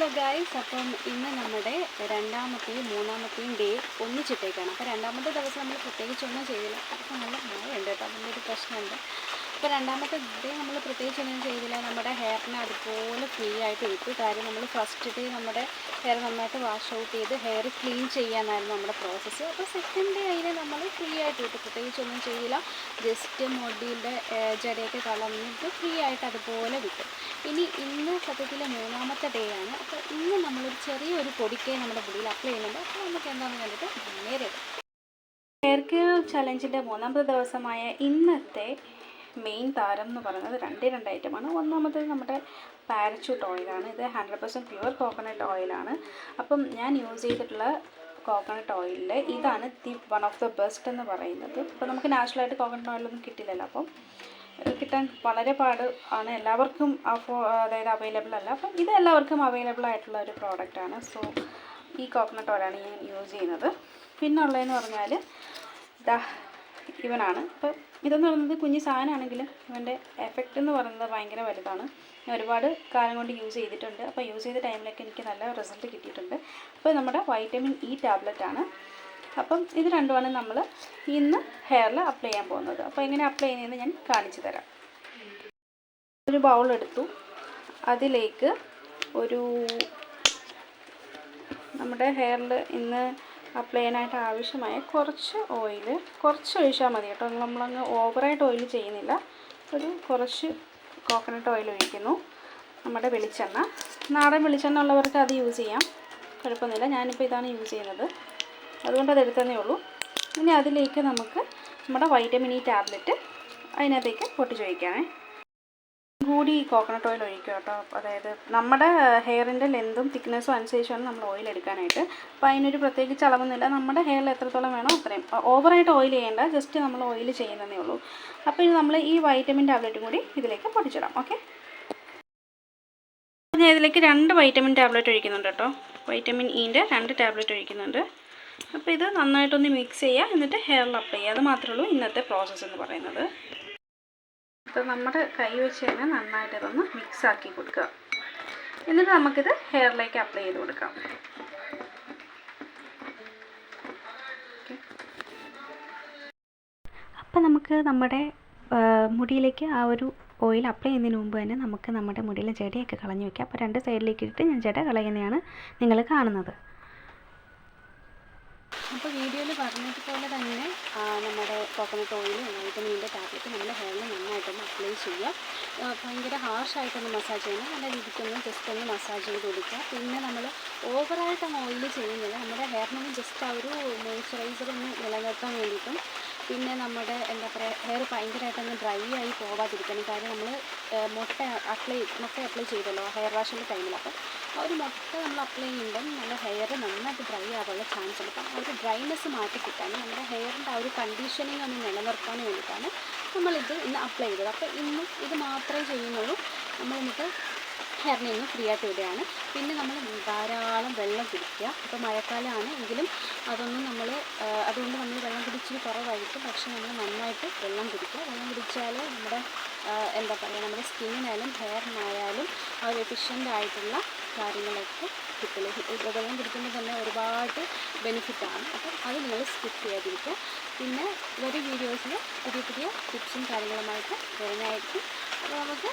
Hello guys അപ്പം ഇന്ന് നമ്മുടെ രണ്ടാമത്തെയും മൂന്നാമത്തെയും ഡേ ഒന്നിച്ചിട്ടേക്കാണ്. അപ്പോൾ രണ്ടാമത്തെ ദിവസം നമ്മൾ പ്രത്യേകിച്ചൊന്നും ചെയ്തില്ല. അപ്പോൾ നല്ല മഴയുണ്ട് കേട്ടോ. അതിന്റെ ഒരു പ്രശ്നമുണ്ട്. അപ്പോൾ രണ്ടാമത്തെ ഡേ നമ്മൾ പ്രത്യേകിച്ച് ഒന്നും ചെയ്തില്ല. നമ്മുടെ ഹെയറിനെ അതുപോലെ ഫ്രീ ആയിട്ട് ഇട്ടു കാര്യം നമ്മൾ ഫസ്റ്റ് ഡേ നമ്മുടെ ഹെയർ നന്നായിട്ട് വാഷ് ഔട്ട് ചെയ്ത് ഹെയർ ക്ലീൻ ചെയ്യാനായിരുന്നു നമ്മുടെ പ്രോസസ്സ് അപ്പോൾ സെക്കൻഡ് ഡേ അതിനെ നമ്മൾ ഫ്രീ ആയിട്ട് ഇട്ടു പ്രത്യേകിച്ച് ഒന്നും ചെയ്യില്ല ജസ്റ്റ് മുടിയുടെ ജടയൊക്കെ കളഞ്ഞിട്ട് ഫ്രീ ആയിട്ട് അതുപോലെ വിട്ടു. ഇനി ഇന്ന് സത്യത്തിൽ മൂന്നാമത്തെ ഡേ ആണ്. അപ്പോൾ ഇന്ന് നമ്മളൊരു ചെറിയൊരു പൊടിക്കൈ നമ്മുടെ മുടിയിൽ അപ്ലൈ ചെയ്യുന്നുണ്ട്. അപ്പോൾ നമുക്ക് എന്താണെന്ന് കണ്ടിട്ട് നേരെ ഹെയർ കെയർ ചലഞ്ചിന്റെ മൂന്നാമത്തെ ദിവസമായ ഇന്നത്തെ മെയിൻ താരം എന്ന് പറയുന്നത് രണ്ടേ രണ്ട് ഐറ്റമാണ് ഒന്നാമത് നമ്മുടെ പാരച്യൂട്ട് ഓയിലാണ് ഇത് ഹൺഡ്രഡ് പെർസെന്റ് പ്യുവർ കോക്കനട്ട് ഓയിലാണ് അപ്പം ഞാൻ യൂസ് ചെയ്തിട്ടുള്ള കോക്കനട്ട് ഓയിലിൽ ഇതാണ് the one of the best എന്ന് പറയുന്നത്. അപ്പോൾ നമുക്ക് നാച്ചുറലായിട്ട് കോക്കനട്ട് ഓയിലൊന്നും കിട്ടില്ലല്ലോ അപ്പം. കിട്ടാൻ വളരെ പാട് ആണ്. എല്ലാവർക്കും അതായത് അവൈലബിൾ അല്ല. അപ്പം ഇത് എല്ലാവർക്കും അവൈലബിൾ ആയിട്ടുള്ള ഒരു പ്രോഡക്റ്റാണ് സോ ഈ കോക്കനട്ട് ഓയിലാണ് ഞാൻ യൂസ് ചെയ്യുന്നത്. പിന്നെ ഉള്ളതെന്ന് പറഞ്ഞാൽ ദാ ഇവനാണ്. അപ്പോൾ ഇതെന്ന് പറയുന്നത് കുഞ്ഞ് സാധനമാണെങ്കിലും ഇവന്റെ എഫക്റ്റ് എന്ന് പറയുന്നത് ഭയങ്കര വലുതാണ്. ഞാൻ ഒരുപാട് കാലം കൊണ്ട് യൂസ് ചെയ്തിട്ടുണ്ട്. അപ്പോൾ യൂസ് ചെയ്ത ടൈമിലൊക്കെ എനിക്ക് നല്ല റിസൾട്ട് കിട്ടിയിട്ടുണ്ട്. അപ്പോൾ നമ്മുടെ വൈറ്റമിൻ ഇ ടാബ്ലറ്റ് ആണ്. അപ്പം ഇത് രണ്ടുമാണ് നമ്മൾ ഇന്ന് ഹെയറിൽ അപ്ലൈ ചെയ്യാൻ പോകുന്നത്. അപ്പോൾ എങ്ങനെ അപ്ലൈ ചെയ്യുന്നതെന്ന് ഞാൻ കാണിച്ചു തരാം. ഒരു ബൗൾ എടുത്തു. അതിലേക്ക് ഒരു നമ്മുടെ ഹെയറിൽ ഇന്ന് അപ്ലൈ ചെയ്യാനായിട്ട് ആവശ്യമായ കുറച്ച് ഓയിൽ കുറച്ച് ഒഴിച്ചാൽ മതി കേട്ടോ. നമ്മളങ്ങ് ഓവറായിട്ട് ഓയിൽ ചെയ്യുന്നില്ല. ഒരു കുറച്ച് കോക്കനട്ട് ഓയിൽ ഒഴിക്കുന്നു. നമ്മുടെ വെളിച്ചെണ്ണ. നാടൻ വെളിച്ചെണ്ണ ഉള്ളവർക്ക് അത് യൂസ് ചെയ്യാം. കുഴപ്പമൊന്നുമില്ല. ഞാനിപ്പോൾ ഇതാണ് യൂസ് ചെയ്യുന്നത്. അതുകൊണ്ട് അത് എടുത്തതേ ഉള്ളൂ. ഇനി അതിലേക്ക് നമുക്ക് നമ്മുടെ വൈറ്റമിൻ ഇ ടാബ്ലറ്റ് അതിനകത്തേക്ക് പൊട്ടിച്ചൊഴിക്കാമേ കൂടി കോക്കനട്ട് ഓയിൽ ഒഴിക്കുക കേട്ടോ. അതായത് നമ്മുടെ ഹെയറിന്റെ ലെന്തും തിക്നെസ്സും അനുസരിച്ചാണ് നമ്മൾ ഓയിൽ എടുക്കാനായിട്ട്. അപ്പോൾ അതിനൊരു പ്രത്യേകിച്ച് അളവൊന്നുമില്ല. നമ്മുടെ ഹെയറിൽ എത്രത്തോളം വേണോ അത്രയും. ഓവറായിട്ട് ഓയിൽ ചെയ്യേണ്ട ജസ്റ്റ് നമ്മൾ ഓയിൽ ചെയ്യുന്നതേ ഉള്ളൂ. അപ്പോൾ ഇനി നമ്മൾ ഈ വൈറ്റമിൻ ടാബ്ലറ്റും കൂടി ഇതിലേക്ക് പൊടിച്ചിടാം. ഓക്കെ ഞാൻ ഇതിലേക്ക് രണ്ട് വൈറ്റമിൻ ടാബ്ലറ്റ് ഒഴിക്കുന്നുണ്ട് കേട്ടോ. വൈറ്റമിൻ ഇന്റെ രണ്ട് ടാബ്ലറ്റ് ഒഴിക്കുന്നുണ്ട്. അപ്പോൾ ഇത് നന്നായിട്ടൊന്ന് മിക്സ് ചെയ്യുക. എന്നിട്ട് ഹെയറിൽ അപ്ലൈ ചെയ്യുക. അത് മാത്രമേ ഉള്ളൂ ഇന്നത്തെ പ്രോസസ്സ് എന്ന് പറയുന്നത്. അപ്പോൾ നമ്മുടെ കൈ വെച്ച് തന്നെ നന്നായിട്ട് മിക്സ് ആക്കി കൊടുക്കുക. എന്നിട്ട് നമുക്കിത് ഹെയറിലേക്ക് അപ്ലൈ ചെയ്ത് കൊടുക്കാം. അപ്പോൾ നമുക്ക് നമ്മുടെ മുടിയിലേക്ക് ആ ഒരു ഓയിൽ അപ്ലൈ ചെയ്യുന്നതിന് മുമ്പ് തന്നെ നമുക്ക് നമ്മുടെ മുടിയിലെ ജടയൊക്കെ കളഞ്ഞു വെക്കാം. അപ്പോൾ രണ്ട് സൈഡിലേക്ക് ഇട്ടിട്ട് ഞാൻ ജട കളയുന്നതാണ് നിങ്ങൾ കാണുന്നത്. അപ്പോൾ വീഡിയോയിൽ പറഞ്ഞതുപോലെ തന്നെ നമ്മുടെ കോക്കനട്ട് ഓയിൽ വൈറ്റമിന്റെ ടാബ്ലറ്റ് നമ്മുടെ ഹെയറിൽ നന്നായിട്ടൊന്ന് അപ്ലൈ ചെയ്യുക. ഭയങ്കര ഹാർഷായിട്ടൊന്ന് മസാജ് ചെയ്യണം. നല്ല രീതിക്കൊന്ന് ജസ്റ്റ് ഒന്ന് മസാജ് ചെയ്ത് കൊടുക്കുക. പിന്നെ നമ്മൾ ഓവറായിട്ടൊന്ന് ഓയിൽ ചെയ്യുന്നില്ല നമ്മുടെ ഹെയറിനൊന്ന് ജസ്റ്റ് ആ ഒരു മോയ്സ്ചറൈസർ ഒന്ന് നിലനിർത്താൻ വേണ്ടിയിട്ടും പിന്നെ നമ്മുടെ എന്താ പറയുക ഹെയർ ഭയങ്കരമായിട്ടൊന്ന് ഡ്രൈ ആയി പോവാതിരിക്കണം കാര്യം നമ്മൾ മുട്ട അപ്ലൈ മുട്ട അപ്ലൈ ചെയ്തല്ലോ ഹെയർ വാഷിന്റെ ടൈമിൽ അപ്പോൾ ആ ഒരു മുട്ട നമ്മൾ അപ്ലൈ ചെയ്യുമ്പം നമ്മുടെ ഹെയർ നന്നായിട്ട് ഡ്രൈ ആവാനുള്ള ചാൻസ് ഉണ്ട്. അപ്പം ആ ഒരു ഡ്രൈനെസ് മാറ്റി കിട്ടാൻ നമ്മുടെ ഹെയറിന്റെ ആ ഒരു കണ്ടീഷനിങ് ഒന്ന് നിലനിർത്താൻ വേണ്ടിയിട്ടാണ് നമ്മളിത് ഇന്ന് അപ്ലൈ ചെയ്തത്. അപ്പോൾ ഇന്നും ഇത് മാത്രമേ ചെയ്യുന്നുള്ളൂ. നമ്മൾ എന്നിട്ട് ഹെയറിനെ ഒന്ന് ഫ്രീ ആയിട്ട് വിടുകയാണ് പിന്നെ നമ്മൾ ധാരാളം വെള്ളം കുടിക്കുക. ഇപ്പോൾ മഴക്കാലമാണ് എങ്കിലും അതൊന്നും നമ്മൾ അതുകൊണ്ട് നമ്മൾ കുടിച്ചിട്ട് കുറവായിരിക്കും. പക്ഷേ നമ്മൾ നന്നായിട്ട് വെള്ളം കുടിക്കുക. വെള്ളം കുടിച്ചാൽ നമ്മുടെ എന്താ പറയുക നമ്മുടെ സ്കിന്നിനായാലും ഹെയറിനായാലും ആ ഒരു എഫിഷ്യന്റ് ആയിട്ടുള്ള കാര്യങ്ങളൊക്കെ കിട്ടുള്ളൂ വെള്ളം കുടിക്കുമ്പോൾ തന്നെ ഒരുപാട് ബെനിഫിറ്റാണ് അപ്പം അത് നിങ്ങൾ സ്കിപ്പ് ചെയ്യാതിരിക്കുക. പിന്നെ വരും വീഡിയോസിൽ പുതിയ പുതിയ ടിപ്സും കാര്യങ്ങളുമായിട്ട് വരുന്നതായിരിക്കും. അപ്പോൾ നമുക്ക്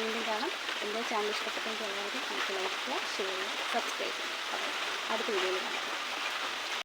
വീണ്ടും കാണാം. എന്റെ ചാനൽ ഇഷ്ടപ്പെട്ടെങ്കിൽ എല്ലാവരും നമുക്ക് ലൈക്ക് ചെയ്യുക ഷെയർ ചെയ്യുക സബ്സ്ക്രൈബ് ചെയ്യുക. അടുത്ത വീഡിയോയിൽ കാണാം.